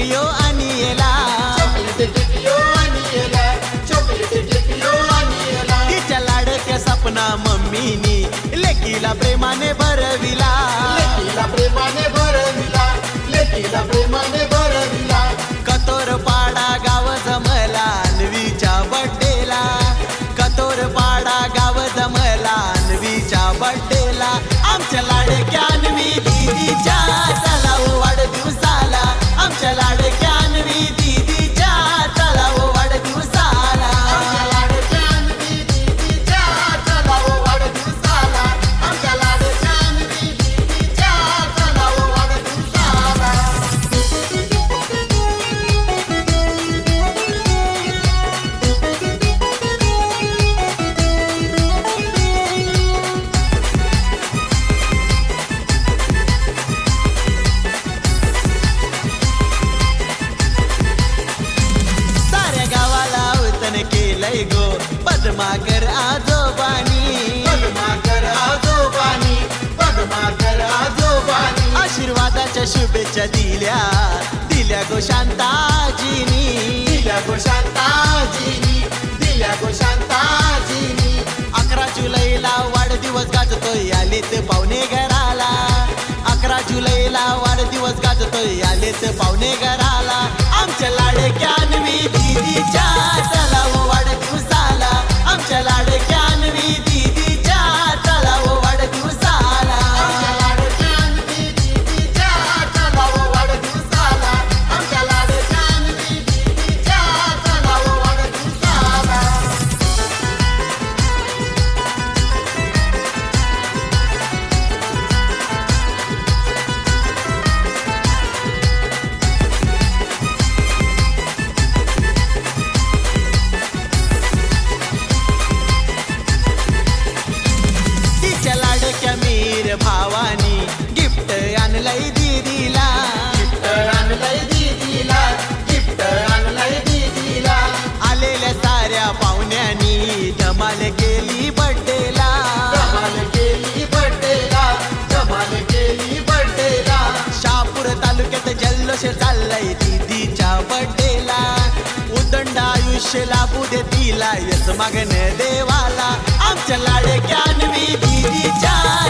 टिकियो आणिला तिच्या लाडक्या सपना मम्मीनी लेकीला प्रेमाने भरविला. लेकीला प्रेमाने भरविला. लेकीला प्रेमाने भरविला. मागर आजोबानी. बघ मागर आजोबानी बघ मागर आजोबानी. आशीर्वादाच्या शुभेच्छा दिल्या दिल्या गो शांताजीनी. दिल्या गो शांताजीनी दिल्या गो शांताजीनी. अकरा जुलैला वाढदिवस गाजतोय आलेत पाहुणे घराला. अकरा जुलैला वाढदिवस गाजतोय आलेत पाहुणे घराला. आयुष्य लागू दिला तिला येस मागणे देवाला. आमच्या लाडक्यान मी दिली दिदीच्या.